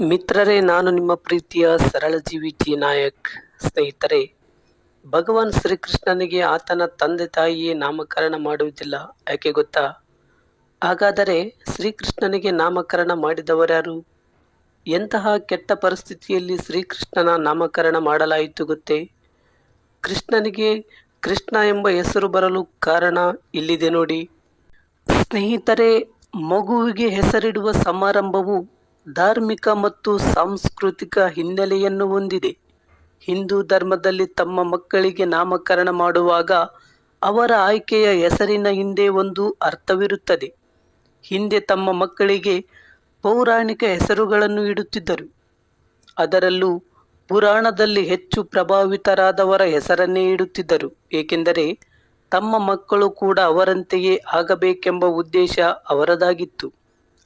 ಮಿತ್ರರೇ, ನಾನು ನಿಮ್ಮ ಪ್ರೀತಿಯ ಸರಳಜೀವಿ ಜಿ ನಾಯಕ್ ಸ್ನೇಹಿತರೆ. ಭಗವಾನ್ ಶ್ರೀಕೃಷ್ಣನಿಗೆ ಆತನ ತಂದೆ ತಾಯಿಯೇ ನಾಮಕರಣ ಮಾಡುವುದಿಲ್ಲ, ಯಾಕೆ ಗೊತ್ತಾ? ಹಾಗಾದರೆ ಶ್ರೀಕೃಷ್ಣನಿಗೆ ನಾಮಕರಣ ಮಾಡಿದವರ್ಯಾರು ಎಂತಹ ಕೆಟ್ಟ ಪರಿಸ್ಥಿತಿಯಲ್ಲಿ ಶ್ರೀಕೃಷ್ಣನ ನಾಮಕರಣ ಮಾಡಲಾಯಿತು ಗೊತ್ತೇ? ಕೃಷ್ಣನಿಗೆ ಕೃಷ್ಣ ಎಂಬ ಹೆಸರು ಬರಲು ಕಾರಣ ಇಲ್ಲಿದೆ ನೋಡಿ. ಸ್ನೇಹಿತರೆ, ಮಗುವಿಗೆ ಹೆಸರಿಡುವ ಸಮಾರಂಭವು ಧಾರ್ಮಿಕ ಮತ್ತು ಸಾಂಸ್ಕೃತಿಕ ಹಿನ್ನೆಲೆಯನ್ನು ಹೊಂದಿದೆ. ಹಿಂದೂ ಧರ್ಮದಲ್ಲಿ ತಮ್ಮ ಮಕ್ಕಳಿಗೆ ನಾಮಕರಣ ಮಾಡುವಾಗ ಅವರ ಆಯ್ಕೆಯ ಹೆಸರಿನ ಹಿಂದೆ ಒಂದು ಅರ್ಥವಿರುತ್ತದೆ. ಹಿಂದೆ ತಮ್ಮ ಮಕ್ಕಳಿಗೆ ಪೌರಾಣಿಕ ಹೆಸರುಗಳನ್ನು ಇಡುತ್ತಿದ್ದರು. ಅದರಲ್ಲೂ ಪುರಾಣದಲ್ಲಿ ಹೆಚ್ಚು ಪ್ರಭಾವಿತರಾದವರ ಹೆಸರನ್ನೇ ಇಡುತ್ತಿದ್ದರು. ಏಕೆಂದರೆ ತಮ್ಮ ಮಕ್ಕಳು ಕೂಡ ಅವರಂತೆಯೇ ಆಗಬೇಕೆಂಬ ಉದ್ದೇಶ ಅವರದಾಗಿತ್ತು.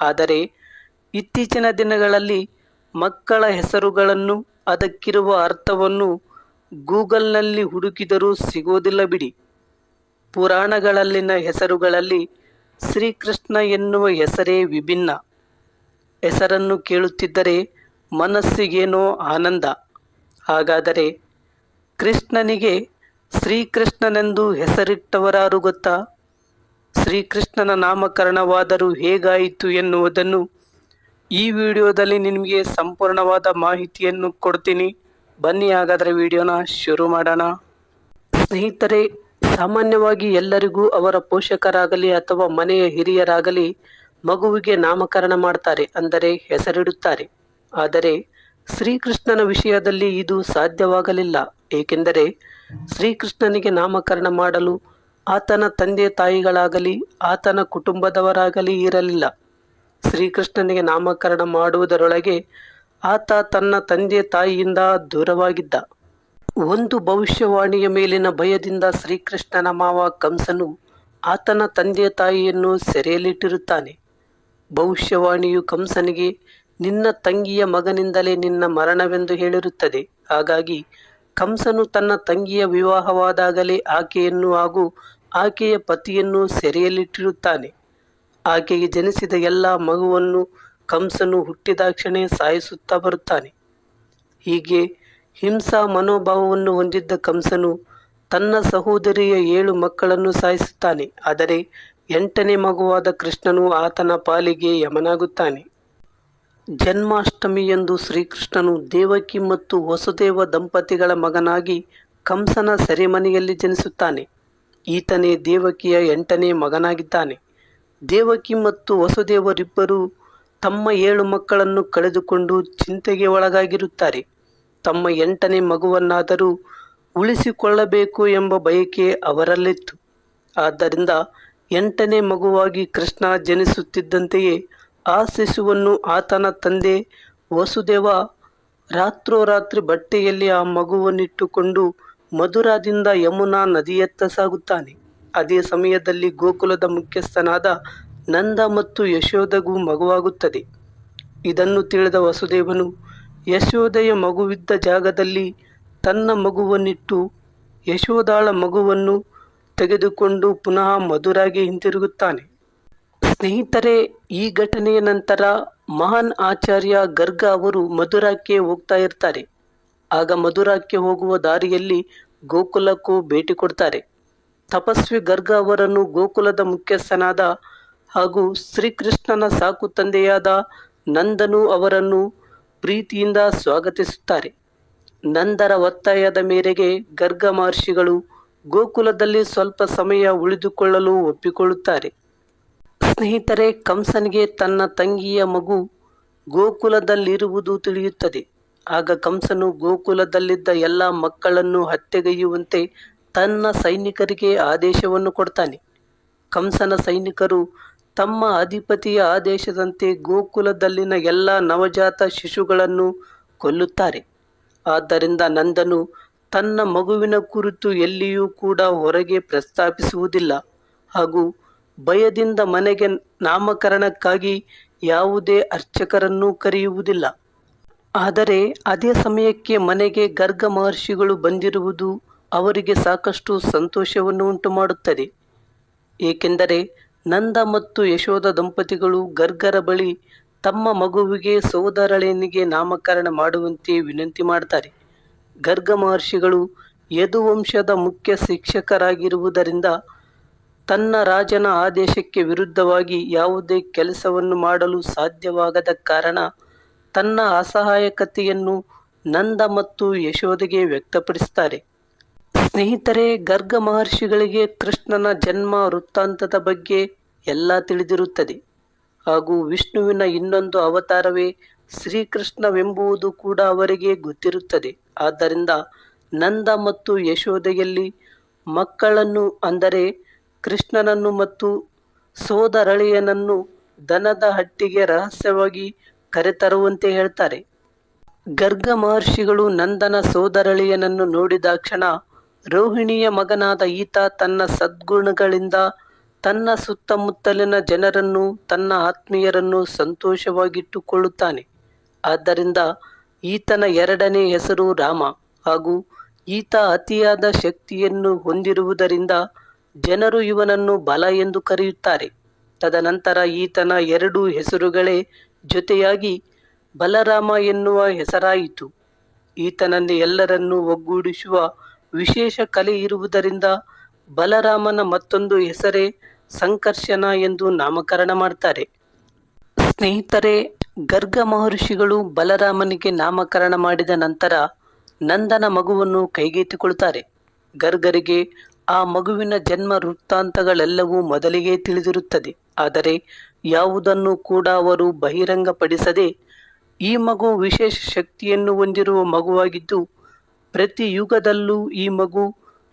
ಆದರೆ ಇತ್ತೀಚಿನ ದಿನಗಳಲ್ಲಿ ಮಕ್ಕಳ ಹೆಸರುಗಳನ್ನು, ಅದಕ್ಕಿರುವ ಅರ್ಥವನ್ನು ಗೂಗಲ್ನಲ್ಲಿ ಹುಡುಕಿದರೂ ಸಿಗೋದಿಲ್ಲ ಬಿಡಿ. ಪುರಾಣಗಳಲ್ಲಿನ ಹೆಸರುಗಳಲ್ಲಿ ಶ್ರೀಕೃಷ್ಣ ಎನ್ನುವ ಹೆಸರೇ ವಿಭಿನ್ನ. ಹೆಸರನ್ನು ಕೇಳುತ್ತಿದ್ದರೆ ಮನಸ್ಸಿಗೇನೋ ಆನಂದ. ಹಾಗಾದರೆ ಕೃಷ್ಣನಿಗೆ ಶ್ರೀಕೃಷ್ಣನೆಂದು ಹೆಸರಿಟ್ಟವರಾರು ಗೊತ್ತಾ? ಶ್ರೀಕೃಷ್ಣನ ನಾಮಕರಣವಾದರೂ ಹೇಗಾಯಿತು ಎನ್ನುವುದನ್ನು ಈ ವಿಡಿಯೋದಲ್ಲಿ ನಿಮಗೆ ಸಂಪೂರ್ಣವಾದ ಮಾಹಿತಿಯನ್ನು ಕೊಡ್ತೀನಿ. ಬನ್ನಿ ಹಾಗಾದರೆ ವಿಡಿಯೋನ ಶುರು ಮಾಡೋಣ. ಸ್ನೇಹಿತರೆ, ಸಾಮಾನ್ಯವಾಗಿ ಎಲ್ಲರಿಗೂ ಅವರ ಪೋಷಕರಾಗಲಿ ಅಥವಾ ಮನೆಯ ಹಿರಿಯರಾಗಲಿ ಮಗುವಿಗೆ ನಾಮಕರಣ ಮಾಡ್ತಾರೆ ಅಂದರೆ ಹೆಸರಿಡುತ್ತಾರೆ. ಆದರೆ ಶ್ರೀಕೃಷ್ಣನ ವಿಷಯದಲ್ಲಿ ಇದು ಸಾಧ್ಯವಾಗಲಿಲ್ಲ. ಏಕೆಂದರೆ ಶ್ರೀಕೃಷ್ಣನಿಗೆ ನಾಮಕರಣ ಮಾಡಲು ಆತನ ತಂದೆ ತಾಯಿಗಳಾಗಲಿ, ಆತನ ಕುಟುಂಬದವರಾಗಲಿ ಇರಲಿಲ್ಲ. ಶ್ರೀಕೃಷ್ಣನಿಗೆ ನಾಮಕರಣ ಮಾಡುವುದರೊಳಗೆ ಆತ ತನ್ನ ತಂದೆ ತಾಯಿಯಿಂದ ದೂರವಾಗಿದ್ದ. ಒಂದು ಭವಿಷ್ಯವಾಣಿಯ ಮೇಲಿನ ಭಯದಿಂದ ಶ್ರೀಕೃಷ್ಣನ ಮಾವ ಕಂಸನು ಆತನ ತಂದೆ ತಾಯಿಯನ್ನು ಸೆರೆಯಲ್ಲಿಟ್ಟಿರುತ್ತಾನೆ. ಭವಿಷ್ಯವಾಣಿಯು ಕಂಸನಿಗೆ, ನಿನ್ನ ತಂಗಿಯ ಮಗನಿಂದಲೇ ನಿನ್ನ ಮರಣವೆಂದು ಹೇಳಿರುತ್ತದೆ. ಹಾಗಾಗಿ ಕಂಸನು ತನ್ನ ತಂಗಿಯ ವಿವಾಹವಾದಾಗಲೇ ಆಕೆಯನ್ನು ಹಾಗೂ ಆಕೆಯ ಪತಿಯನ್ನು ಸೆರೆಯಲ್ಲಿಟ್ಟಿರುತ್ತಾನೆ. ಆಕೆಗೆ ಜನಿಸಿದ ಎಲ್ಲ ಮಗುವನ್ನು ಕಂಸನು ಹುಟ್ಟಿದಾಕ್ಷಣೆ ಸಾಯಿಸುತ್ತಾ ಬರುತ್ತಾನೆ. ಹೀಗೆ ಹಿಂಸಾ ಮನೋಭಾವವನ್ನು ಹೊಂದಿದ್ದ ಕಂಸನು ತನ್ನ ಸಹೋದರಿಯ ಏಳು ಮಕ್ಕಳನ್ನು ಸಾಯಿಸುತ್ತಾನೆ. ಆದರೆ ಎಂಟನೇ ಮಗುವಾದ ಕೃಷ್ಣನು ಆತನ ಪಾಲಿಗೆ ಯಮನಾಗುತ್ತಾನೆ. ಜನ್ಮಾಷ್ಟಮಿಯಂದು ಶ್ರೀಕೃಷ್ಣನು ದೇವಕಿ ಮತ್ತು ವಸುದೇವ ದಂಪತಿಗಳ ಮಗನಾಗಿ ಕಂಸನ ಸೆರೆಮನೆಯಲ್ಲಿ ಜನಿಸುತ್ತಾನೆ. ಈತನೇ ದೇವಕಿಯ ಎಂಟನೇ ಮಗನಾಗಿದ್ದಾನೆ. ದೇವಕಿ ಮತ್ತು ವಸುದೇವರಿಬ್ಬರು ತಮ್ಮ ಏಳು ಮಕ್ಕಳನ್ನು ಕಳೆದುಕೊಂಡು ಚಿಂತೆಗೆ ಒಳಗಾಗಿರುತ್ತಾರೆ. ತಮ್ಮ ಎಂಟನೇ ಮಗುವನ್ನಾದರೂ ಉಳಿಸಿಕೊಳ್ಳಬೇಕು ಎಂಬ ಬಯಕೆ ಅವರಲ್ಲಿತ್ತು. ಆದ್ದರಿಂದ ಎಂಟನೇ ಮಗುವಾಗಿ ಕೃಷ್ಣ ಜನಿಸುತ್ತಿದ್ದಂತೆಯೇ ಆ ಶಿಶುವನ್ನು ಆತನ ತಂದೆ ವಸುದೇವ ರಾತ್ರೋರಾತ್ರಿ ಬಟ್ಟೆಯಲ್ಲಿ ಆ ಮಗುವನ್ನಿಟ್ಟುಕೊಂಡು ಮಧುರಾದಿಂದ ಯಮುನಾ ನದಿಯತ್ತ ಸಾಗುತ್ತಾನೆ. ಅದೇ ಸಮಯದಲ್ಲಿ ಗೋಕುಲದ ಮುಖ್ಯಸ್ಥನಾದ ನಂದ ಮತ್ತು ಯಶೋಧಗೂ ಮಗುವಾಗುತ್ತದೆ. ಇದನ್ನು ತಿಳಿದ ವಸುದೇವನು, ಯಶೋದೆಯ ಮಗುವಿದ್ದ ಜಾಗದಲ್ಲಿ ತನ್ನ ಮಗುವನ್ನಿಟ್ಟು ಯಶೋದಾಳ ಮಗುವನ್ನು ತೆಗೆದುಕೊಂಡು ಪುನಃ ಮಧುರಾಗೆ ಹಿಂತಿರುಗುತ್ತಾನೆ. ಸ್ನೇಹಿತರೆ, ಈ ಘಟನೆಯ ನಂತರ ಮಹಾನ್ ಆಚಾರ್ಯ ಗರ್ಗ ಅವರು ಮಧುರಾಕ್ಕೆ ಹೋಗ್ತಾ ಇರ್ತಾರೆ. ಆಗ ಮಧುರಾಕ್ಕೆ ಹೋಗುವ ದಾರಿಯಲ್ಲಿ ಗೋಕುಲಕ್ಕೂ ಭೇಟಿ ಕೊಡ್ತಾರೆ. ತಪಸ್ವಿ ಗರ್ಗ ಅವರನ್ನು ಗೋಕುಲದ ಮುಖ್ಯಸ್ಥನಾದ ಹಾಗೂ ಶ್ರೀಕೃಷ್ಣನ ಸಾಕು ತಂದೆಯಾದ ನಂದನು ಅವರನ್ನು ಪ್ರೀತಿಯಿಂದ ಸ್ವಾಗತಿಸುತ್ತಾರೆ. ನಂದರ ಒತ್ತಾಯದ ಮೇರೆಗೆ ಗರ್ಗ ಮಹರ್ಷಿಗಳು ಗೋಕುಲದಲ್ಲಿ ಸ್ವಲ್ಪ ಸಮಯ ಉಳಿದುಕೊಳ್ಳಲು ಒಪ್ಪಿಕೊಳ್ಳುತ್ತಾರೆ. ಸ್ನೇಹಿತರೆ, ಕಂಸನಿಗೆ ತನ್ನ ತಂಗಿಯ ಮಗು ಗೋಕುಲದಲ್ಲಿರುವುದು ತಿಳಿಯುತ್ತದೆ. ಆಗ ಕಂಸನು ಗೋಕುಲದಲ್ಲಿದ್ದ ಎಲ್ಲ ಮಕ್ಕಳನ್ನು ಹತ್ಯೆಗೈಯುವಂತೆ ತನ್ನ ಸೈನಿಕರಿಗೆ ಆದೇಶವನ್ನು ಕೊಡ್ತಾನೆ. ಕಂಸನ ಸೈನಿಕರು ತಮ್ಮ ಅಧಿಪತಿಯ ಆದೇಶದಂತೆ ಗೋಕುಲದಲ್ಲಿನ ಎಲ್ಲ ನವಜಾತ ಶಿಶುಗಳನ್ನು ಕೊಲ್ಲುತ್ತಾರೆ. ಆದ್ದರಿಂದ ನಂದನು ತನ್ನ ಮಗುವಿನ ಕುರಿತು ಎಲ್ಲಿಯೂ ಕೂಡ ಹೊರಗೆ ಪ್ರಸ್ತಾಪಿಸುವುದಿಲ್ಲ ಹಾಗೂ ಭಯದಿಂದ ಮನೆಗೆ ನಾಮಕರಣಕ್ಕಾಗಿ ಯಾವುದೇ ಅರ್ಚಕರನ್ನು ಕರೆಯುವುದಿಲ್ಲ. ಆದರೆ ಅದೇ ಸಮಯಕ್ಕೆ ಮನೆಗೆ ಗರ್ಗ ಮಹರ್ಷಿಗಳು ಬಂದಿರುವುದು ಅವರಿಗೆ ಸಾಕಷ್ಟು ಸಂತೋಷವನ್ನು ಉಂಟು ಮಾಡುತ್ತದೆ ಏಕೆಂದರೆ ನಂದ ಮತ್ತು ಯಶೋದ ದಂಪತಿಗಳು ಗರ್ಗರ ಬಳಿ ತಮ್ಮ ಮಗುವಿಗೆ ಸೋದರಳಿಯನಿಗೆ ನಾಮಕರಣ ಮಾಡುವಂತೆ ವಿನಂತಿ ಮಾಡ್ತಾರೆ. ಗರ್ಗ ಮಹರ್ಷಿಗಳು ಯದುವಂಶದ ಮುಖ್ಯ ಶಿಕ್ಷಕರಾಗಿರುವುದರಿಂದ ತನ್ನ ರಾಜನ ಆದೇಶಕ್ಕೆ ವಿರುದ್ಧವಾಗಿ ಯಾವುದೇ ಕೆಲಸವನ್ನು ಮಾಡಲು ಸಾಧ್ಯವಾಗದ ಕಾರಣ ತನ್ನ ಅಸಹಾಯಕತೆಯನ್ನು ನಂದ ಮತ್ತು ಯಶೋಧೆಗೆ ವ್ಯಕ್ತಪಡಿಸುತ್ತಾರೆ ಸ್ನೇಹಿತರೆ, ಗರ್ಗ ಮಹರ್ಷಿಗಳಿಗೆ ಕೃಷ್ಣನ ಜನ್ಮ ವೃತ್ತಾಂತದ ಬಗ್ಗೆ ಎಲ್ಲ ತಿಳಿದಿರುತ್ತದೆ. ಹಾಗೂ ವಿಷ್ಣುವಿನ ಇನ್ನೊಂದು ಅವತಾರವೇ ಶ್ರೀಕೃಷ್ಣವೆಂಬುವುದು ಕೂಡ ಅವರಿಗೆ ಗೊತ್ತಿರುತ್ತದೆ. ಆದ್ದರಿಂದ ನಂದ ಮತ್ತು ಯಶೋದೆಯಲ್ಲಿ ಮಕ್ಕಳನ್ನು ಅಂದರೆ ಕೃಷ್ಣನನ್ನು ಮತ್ತು ಸೋದರಳಿಯನನ್ನು ದನದ ಹಟ್ಟಿಗೆ ರಹಸ್ಯವಾಗಿ ಕರೆತರುವಂತೆ ಹೇಳ್ತಾರೆ. ಗರ್ಗ ಮಹರ್ಷಿಗಳು ನಂದನ ಸೋದರಳಿಯನನ್ನು ನೋಡಿದಾಕ್ಷಣ ರೋಹಿಣಿಯ ಮಗನಾದ ಈತ ತನ್ನ ಸದ್ಗುಣಗಳಿಂದ ತನ್ನ ಸುತ್ತಮುತ್ತಲಿನ ಜನರನ್ನು, ತನ್ನ ಆತ್ಮೀಯರನ್ನು ಸಂತೋಷವಾಗಿಟ್ಟುಕೊಳ್ಳುತ್ತಾನೆ. ಆದ್ದರಿಂದ ಈತನ ಎರಡನೇ ಹೆಸರು ರಾಮ ಹಾಗೂ ಈತ ಅತಿಯಾದ ಶಕ್ತಿಯನ್ನು ಹೊಂದಿರುವುದರಿಂದ ಜನರು ಇವನನ್ನು ಬಲ ಎಂದು ಕರೆಯುತ್ತಾರೆ. ತದನಂತರ ಈತನ ಎರಡು ಹೆಸರುಗಳೇ ಜೊತೆಯಾಗಿ ಬಲರಾಮ ಎನ್ನುವ ಹೆಸರಾಯಿತು. ಈತನನ್ನು ಎಲ್ಲರನ್ನೂ ಒಗ್ಗೂಡಿಸುವ ವಿಶೇಷ ಕಲೆ ಇರುವುದರಿಂದ ಬಲರಾಮನ ಮತ್ತೊಂದು ಹೆಸರೇ ಸಂಕರ್ಷಣ ಎಂದು ನಾಮಕರಣ ಮಾಡ್ತಾರೆ. ಸ್ನೇಹಿತರೆ, ಗರ್ಗ ಮಹರ್ಷಿಗಳು ಬಲರಾಮನಿಗೆ ನಾಮಕರಣ ಮಾಡಿದ ನಂತರ ನಂದನ ಮಗುವನ್ನು ಕೈಗೆತ್ತಿಕೊಳ್ತಾರೆ. ಗರ್ಗರಿಗೆ ಆ ಮಗುವಿನ ಜನ್ಮ ವೃತ್ತಾಂತಗಳೆಲ್ಲವೂ ಮೊದಲಿಗೆ ತಿಳಿದಿರುತ್ತದೆ. ಆದರೆ ಯಾವುದನ್ನು ಕೂಡ ಅವರು ಬಹಿರಂಗಪಡಿಸದೆ ಈ ಮಗು ವಿಶೇಷ ಶಕ್ತಿಯನ್ನು ಹೊಂದಿರುವ ಮಗುವಾಗಿದ್ದು ಪ್ರತಿ ಯುಗದಲ್ಲೂ ಈ ಮಗು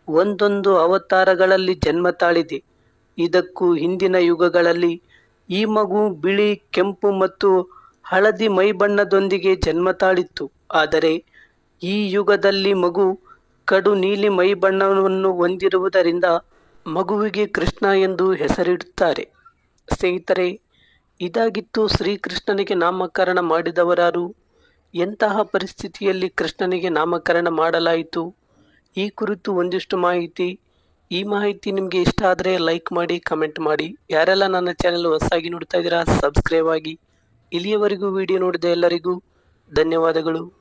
ಒಂದೊಂದು ಅವತಾರಗಳಲ್ಲಿ ಜನ್ಮ ತಾಳಿದೆ. ಇದಕ್ಕೂ ಹಿಂದಿನ ಯುಗಗಳಲ್ಲಿ ಈ ಮಗು ಬಿಳಿ, ಕೆಂಪು ಮತ್ತು ಹಳದಿ ಮೈಬಣ್ಣದೊಂದಿಗೆ ಜನ್ಮ ತಾಳಿತ್ತು. ಆದರೆ ಈ ಯುಗದಲ್ಲಿ ಮಗು ಕಡು ನೀಲಿ ಮೈಬಣ್ಣವನ್ನು ಹೊಂದಿರುವುದರಿಂದ ಮಗುವಿಗೆ ಕೃಷ್ಣ ಎಂದು ಹೆಸರಿಡುತ್ತಾರೆ. ಸ್ನೇಹಿತರೆ, ಇದಾಗಿತ್ತು ಶ್ರೀಕೃಷ್ಣನಿಗೆ ನಾಮಕರಣ ಮಾಡಿದವರಾರು ಎಂತಹ ಪರಿಸ್ಥಿತಿಯಲ್ಲಿ ಕೃಷ್ಣನಿಗೆ ನಾಮಕರಣ ಮಾಡಲಾಯಿತು? ಈ ಕುರಿತು ಒಂದಿಷ್ಟು ಮಾಹಿತಿ. ಈ ಮಾಹಿತಿ ನಿಮಗೆ ಇಷ್ಟ ಆದರೆ ಲೈಕ್ ಮಾಡಿ ಕಮೆಂಟ್ ಮಾಡಿ. ಯಾರೆಲ್ಲ ನನ್ನ ಚಾನೆಲ್ ಹೊಸಾಗಿ ನೋಡ್ತಾ ಇದ್ದೀರಾ ಸಬ್ಸ್ಕ್ರೈಬ್ ಆಗಿ. ಇಲ್ಲಿಯವರೆಗೂ ವಿಡಿಯೋ ನೋಡಿದ ಎಲ್ಲರಿಗೂ ಧನ್ಯವಾದಗಳು.